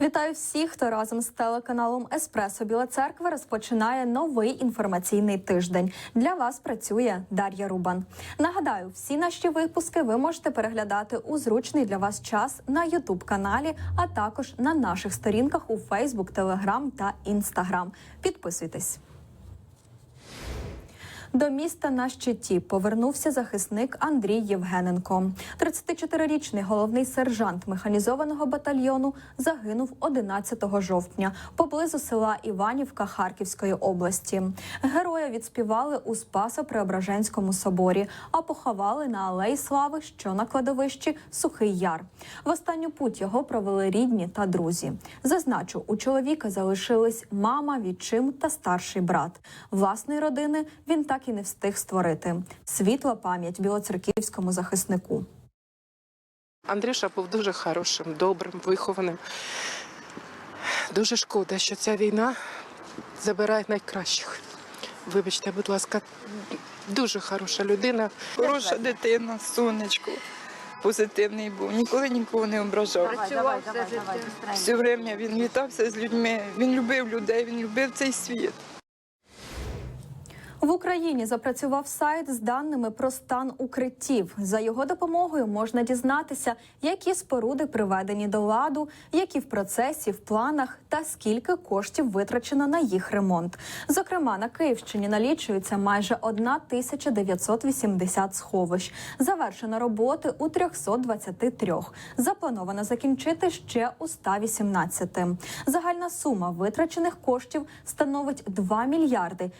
Вітаю всіх, хто разом з телеканалом Еспресо Біла Церква розпочинає новий інформаційний тиждень. Для вас працює Дар'я Рубан. Нагадаю, всі наші випуски ви можете переглядати у зручний для вас час на Ютуб каналі, а також на наших сторінках у Фейсбук, Телеграм та Інстаграм. Підписуйтесь. До міста на щиті повернувся захисник Андрій Євгененко. 34-річний головний сержант механізованого батальйону загинув 11 жовтня поблизу села Іванівка Харківської області. Героя відспівали у Спасо-Преображенському соборі, а поховали на алеї Слави, що на кладовищі Сухий Яр. В останню путь його провели рідні та друзі. Зазначу, у чоловіка залишились мама, відчим та старший брат. Власної родини він так і не встиг створити. Світла пам'ять білоцерківському захиснику. Андрюша був дуже хорошим, добрим, вихованим. Дуже шкода, що ця війна забирає найкращих. Вибачте, будь ласка, дуже хороша людина. Хороша дитина, сонечко. Позитивний був, ніколи нікого не ображав. Працював все життя. Все время він вітався з людьми, він любив людей, він любив цей світ. В Україні запрацював сайт з даними про стан укриттів. За його допомогою можна дізнатися, які споруди приведені до ладу, які в процесі, в планах та скільки коштів витрачено на їх ремонт. Зокрема, на Київщині налічується майже 1980 сховищ. Завершено роботи у 323. Заплановано закінчити ще у 118. Загальна сума витрачених коштів становить 2 мільярди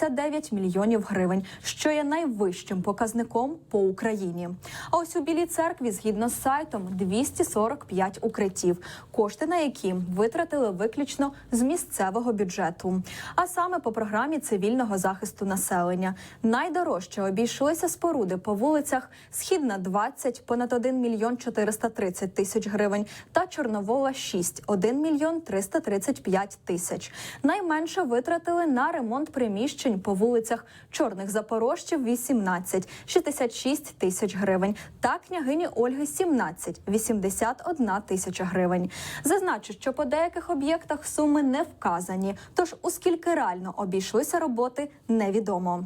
779 мільйонів гривень, що є найвищим показником по Україні. А ось у Білій церкві, згідно з сайтом, 245 укриттів, кошти на які витратили виключно з місцевого бюджету. А саме по програмі цивільного захисту населення. Найдорожче обійшлися споруди по вулицях Східна 20, понад 1 мільйон 430 тисяч гривень, та Чорновола 6, 1 мільйон 335 тисяч. Найменше витратили на ремонт приміщень по вулицях Чорних Запорожців 18, 66 тисяч гривень та княгині Ольги 17, 81 тисяча гривень. Зазначу, що по деяких об'єктах суми не вказані, тож у скільки реально обійшлися роботи, невідомо.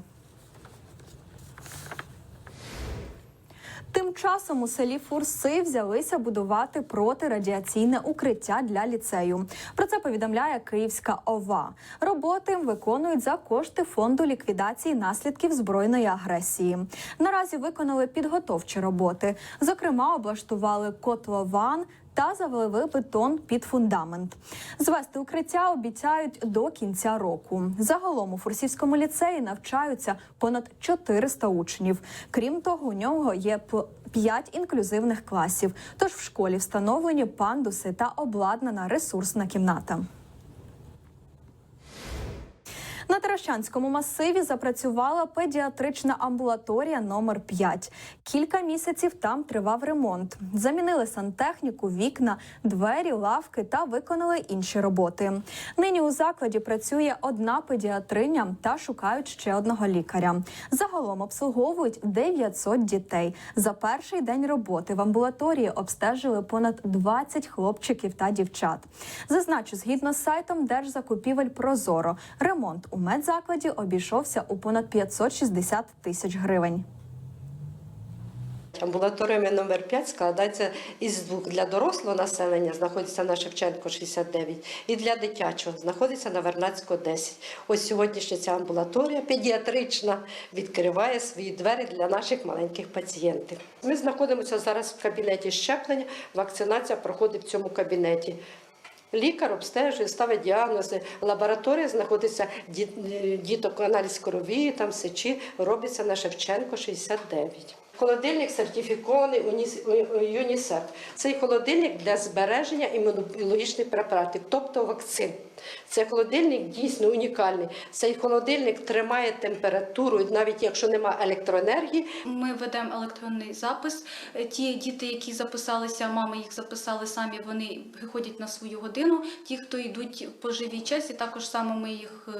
Тим часом у селі Фурси взялися будувати протирадіаційне укриття для ліцею. Про це повідомляє Київська ОВА. Роботи виконують за кошти фонду ліквідації наслідків збройної агресії. Наразі виконали підготовчі роботи. Зокрема, облаштували котлован. Та завели бетон під фундамент. Звести укриття обіцяють до кінця року. Загалом у Фурсівському ліцеї навчаються понад 400 учнів. Крім того, у нього є п- 5 інклюзивних класів. Тож в школі встановлені пандуси та обладнана ресурсна кімната. На Таращанському масиві запрацювала педіатрична амбулаторія номер 5 Кілька місяців там тривав ремонт. Замінили сантехніку, вікна, двері, лавки та виконали інші роботи. Нині у закладі працює одна педіатриня та шукають ще одного лікаря. Загалом обслуговують 900 дітей. За перший день роботи в амбулаторії обстежили понад 20 хлопчиків та дівчат. Зазначу, згідно з сайтом Держзакупівель Прозоро, ремонт у медзакладі обійшовся у понад 560 тисяч гривень. Амбулаторія номер 5 складається із двох. Для дорослого населення знаходиться на Шевченко 69 і для дитячого знаходиться на Вернацького 10. Ось сьогоднішня ця амбулаторія педіатрична відкриває свої двері для наших маленьких пацієнтів. Ми знаходимося зараз в кабінеті щеплення. Вакцинація проходить в цьому кабінеті. Лікар обстежує, ставить діагнози. Лабораторія знаходиться діток аналіз крові, там сечі робиться на Шевченко 69. Холодильник сертифікований ЮНІСЕФ. Цей холодильник для збереження імунобіологічних препаратів, тобто вакцин. Цей холодильник дійсно унікальний. Цей холодильник тримає температуру, навіть якщо немає електроенергії, Ми ведемо електронний запис. Ті діти, які записалися, мами їх записали самі, вони приходять на свою годину. Ті, хто йдуть по живій часі, також само ми їх е,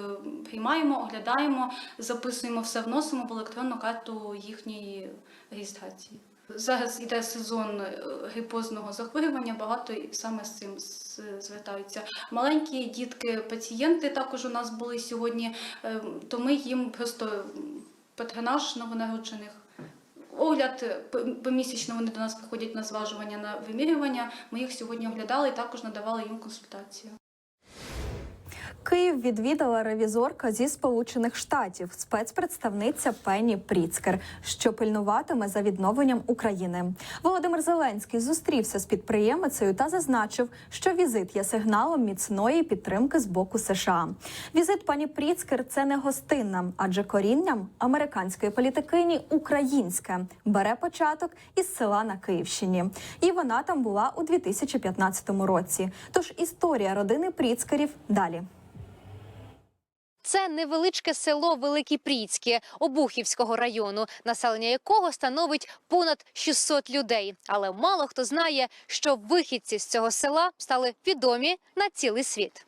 приймаємо, оглядаємо, записуємо все, вносимо в електронну карту їхньої реєстрації. Зараз йде сезон е, грипозного захворювання, багато саме з цим звертаються. Маленькі дітки, пацієнти також у нас були сьогодні, е, то ми їм просто патронаж новонароджених. Огляд е, помісячно вони до нас приходять на зважування на вимірювання. Ми їх сьогодні оглядали і також надавали їм консультацію. Київ відвідала ревізорка зі Сполучених Штатів, спецпредставниця Пенні Пріцкер, що пильнуватиме за відновленням України. Володимир Зеленський зустрівся з підприємицею та зазначив, що візит є сигналом міцної підтримки з боку США. Візит пані Пріцкер це не гостинна, адже корінням американської політикині українське бере початок із села на Київщині. І вона там була у 2015 році. Тож історія родини Пріцкерів далі. Це невеличке село Великі Пріцьке Обухівського району, населення якого становить понад 600 людей. Але мало хто знає, що вихідці з цього села стали відомі на цілий світ.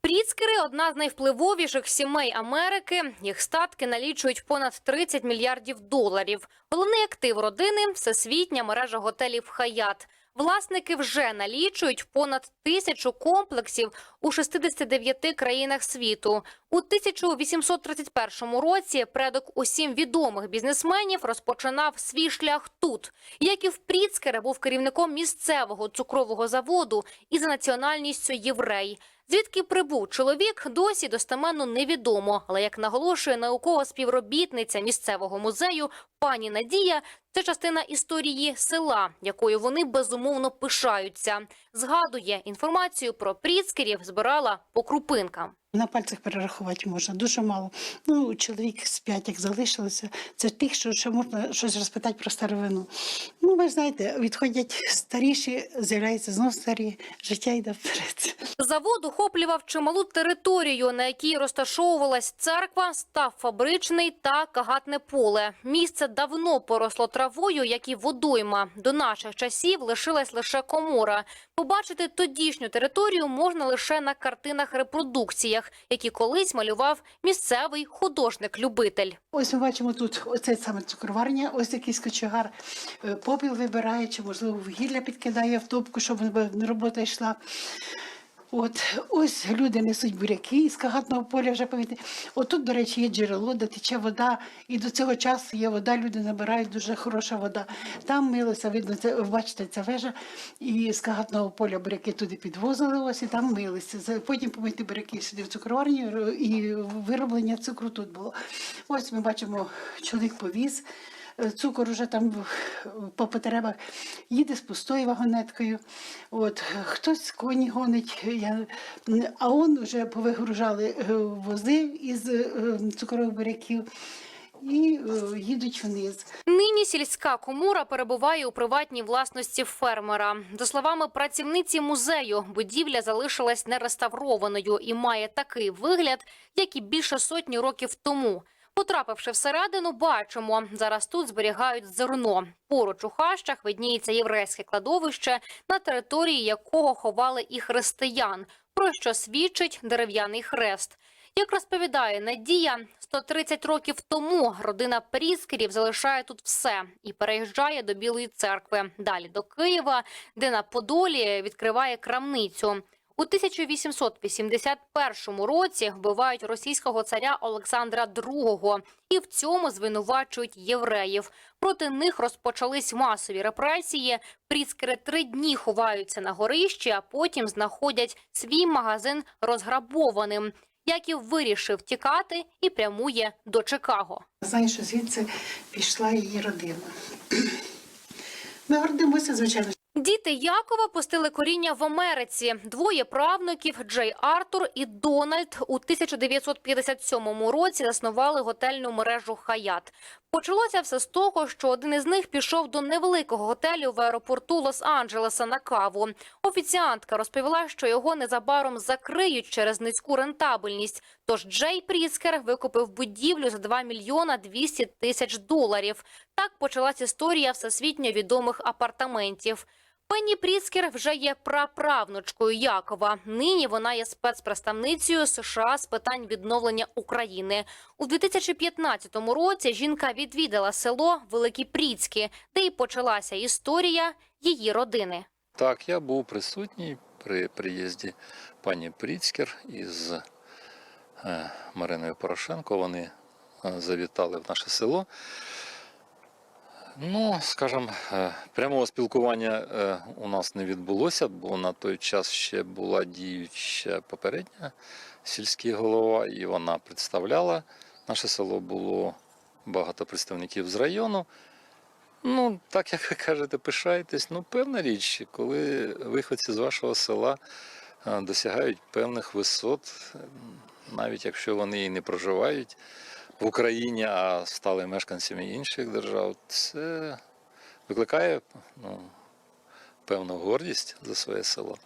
Пріцкери – одна з найвпливовіших сімей Америки. Їх статки налічують понад 30 мільярдів доларів. Головний актив родини – всесвітня мережа готелів «Хаят». Власники вже налічують понад тисячу комплексів у 69 країнах світу. У 1831 році предок усім відомих бізнесменів розпочинав свій шлях тут. Яків Пріцкер був керівником місцевого цукрового заводу і за національністю єврей. Звідки прибув чоловік, досі достеменно невідомо. Але як наголошує наукова співробітниця місцевого музею пані Надія, це частина історії села, якою вони безумовно пишаються. Згадує інформацію про Пріцкерів збирала по крупинкам. На пальцях перерахувати можна, дуже мало. Ну, чоловік з п'ять, як залишилося, це тих, що ще можна щось розпитати про старовину. Ну, ви знаєте, відходять старіші, з'являються знов старі, життя йде вперед. Завод охоплював чималу територію, на якій розташовувалась церква, став фабричний та кагатне поле. Місце давно поросло травою, як і водойма. До наших часів лишилась лише комора. Побачити тодішню територію можна лише на картинах-репродукціях, які колись малював місцевий художник-любитель. Ось ми бачимо тут оце саме цукроварня, ось якийсь кочегар е, попіл вибирає, чи можливо вугілля підкидає в топку, щоб робота йшла. От ось люди несуть буряки із кагатного поля вже пам'ятаєте. Отут, до речі, є джерело, де тече вода, і до цього часу є вода, люди набирають дуже хороша вода. Там милося, видно, це бачите, ця вежа, і з кагатного поля буряки туди підвозили ось і там милися. Потім помити буряки сюди в цукроварню, і вироблення цукру тут було. Ось ми бачимо, чоловік повіз. Е, Цукор уже там по потребах їде з пустою вагонеткою. От хтось коні гонить, я, а он вже повигружали е, вози із е, цукрових буряків і їдуть вниз. Нині сільська комора перебуває у приватній власності фермера. За словами працівниці музею, будівля залишилась нереставрованою і має такий вигляд, як і більше сотні років тому. Потрапивши всередину, бачимо, зараз тут зберігають зерно. Поруч у хащах видніється єврейське кладовище, на території якого ховали і християн, про що свідчить дерев'яний хрест. Як розповідає Надія, 130 років тому родина Пріскерів залишає тут все і переїжджає до Білої церкви, далі до Києва, де на Подолі відкриває крамницю. У 1881 році вбивають російського царя Олександра II і в цьому звинувачують євреїв. Проти них розпочались масові репресії. Пріцкери три дні ховаються на горищі, а потім знаходять свій магазин розграбованим. Яків вирішив тікати і прямує до Чикаго. Знаю, що звідси пішла її родина. Ми гордимося, звичайно, Діти Якова пустили коріння в Америці. Двоє правнуків Джей Артур і Дональд у 1957 році заснували готельну мережу Хаят. Почалося все з того, що один із них пішов до невеликого готелю в аеропорту Лос-Анджелеса на каву. Офіціантка розповіла, що його незабаром закриють через низьку рентабельність. Тож Джей Пріскер викупив будівлю за 2 мільйона 200 тисяч доларів. Так почалась історія всесвітньо відомих апартаментів. Пенні Пріцкер вже є праправнучкою Якова. Нині вона є спецпредставницею США з питань відновлення України. У 2015 році жінка відвідала село Великі Пріцьки, де й почалася історія її родини. Так, я був присутній при приїзді пані Пріцкер із е, Мариною Порошенко. Вони е, завітали в наше село. Ну, скажімо, е, прямого спілкування е, у нас не відбулося, бо на той час ще була діюча попередня сільський голова, і вона представляла. Наше село було багато представників з району. Ну, так як ви кажете, пишаєтесь. Ну, певна річ, коли виходці з вашого села е, досягають певних висот, навіть якщо вони і не проживають в Україні, а стали мешканцями інших держав, це викликає ну, певну гордість за своє село.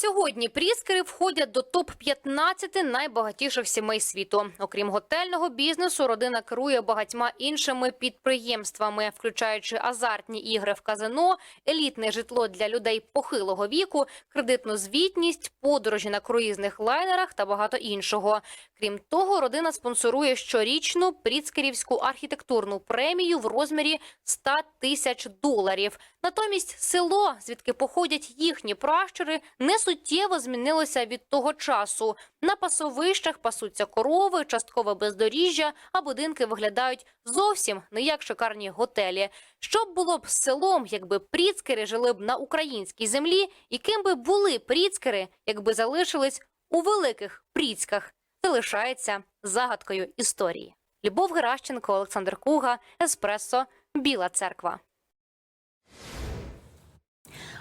Сьогодні Пріскери входять до топ-15 найбагатіших сімей світу. Окрім готельного бізнесу, родина керує багатьма іншими підприємствами, включаючи азартні ігри в казино, елітне житло для людей похилого віку, кредитну звітність, подорожі на круїзних лайнерах та багато іншого. Крім того, родина спонсорує щорічну Пріцкерівську архітектурну премію в розмірі 100 тисяч доларів. Натомість село, звідки походять їхні пращури, не суттєво змінилося від того часу. На пасовищах пасуться корови, часткове бездоріжжя, а будинки виглядають зовсім не як шикарні готелі. Що б було б з селом, якби пріцкери жили б на українській землі, і ким би були пріцкери, якби залишились у великих пріцьках? Це лишається загадкою історії. Любов Геращенко, Олександр Куга, Еспресо, Біла Церква.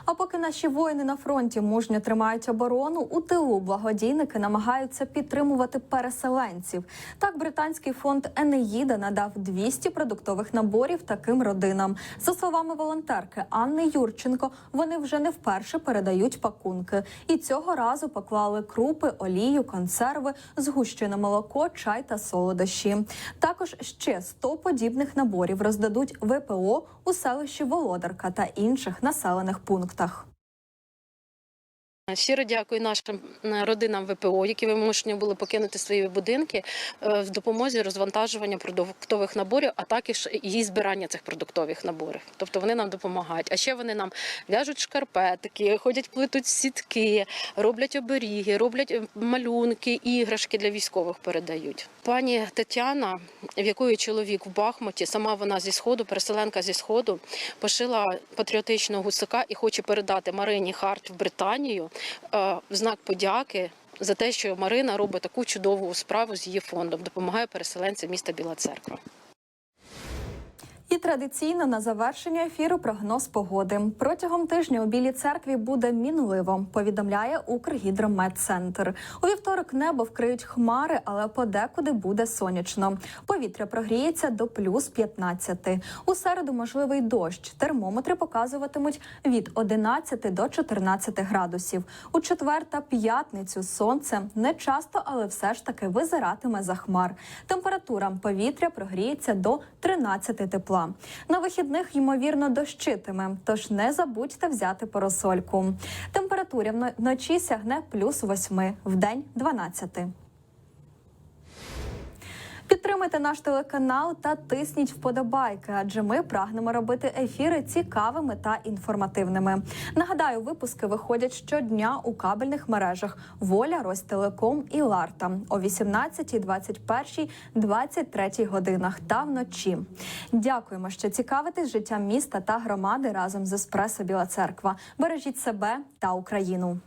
А поки наші воїни на фронті мужньо тримають оборону, у тилу благодійники намагаються підтримувати переселенців. Так, британський фонд Енеїда надав 200 продуктових наборів таким родинам. За словами волонтерки Анни Юрченко, вони вже не вперше передають пакунки, і цього разу поклали крупи, олію, консерви, згущене молоко, чай та солодощі. Також ще 100 подібних наборів роздадуть ВПО у селищі Володарка та інших населених пунктах. Щиро дякую нашим родинам ВПО, які вимушені були покинути свої будинки е, в допомозі розвантажування продуктових наборів, а також і збирання цих продуктових наборів. Тобто вони нам допомагають. А ще вони нам в'яжуть шкарпетки, ходять, плетуть сітки, роблять оберіги, роблять е, малюнки, іграшки для військових передають. Пані Тетяна, в якої чоловік в Бахмуті, сама вона зі сходу, переселенка зі сходу, пошила патріотичного гусака і хоче передати Марині Харт в Британію в знак подяки за те, що Марина робить таку чудову справу з її фондом, допомагає переселенцям міста Біла Церква. І традиційно на завершення ефіру прогноз погоди. Протягом тижня у Білій церкві буде мінливо, повідомляє Укргідрометцентр. У вівторок небо вкриють хмари, але подекуди буде сонячно. Повітря прогріється до плюс 15. У середу можливий дощ. Термометри показуватимуть від 11 до 14 градусів. У четвер та п'ятницю сонце не часто, але все ж таки визиратиме за хмар. Температура повітря прогріється до 13 тепла. На вихідних ймовірно дощитиме, тож не забудьте взяти парасольку. Температура вно- вночі сягне плюс 8, вдень 12. Підтримайте наш телеканал та тисніть вподобайки, адже ми прагнемо робити ефіри цікавими та інформативними. Нагадаю, випуски виходять щодня у кабельних мережах Воля, Ростелеком і Ларта о 18, 21, 23 годинах та вночі. Дякуємо, що цікавитесь життям міста та громади разом з Еспресо Біла Церква. Бережіть себе та Україну.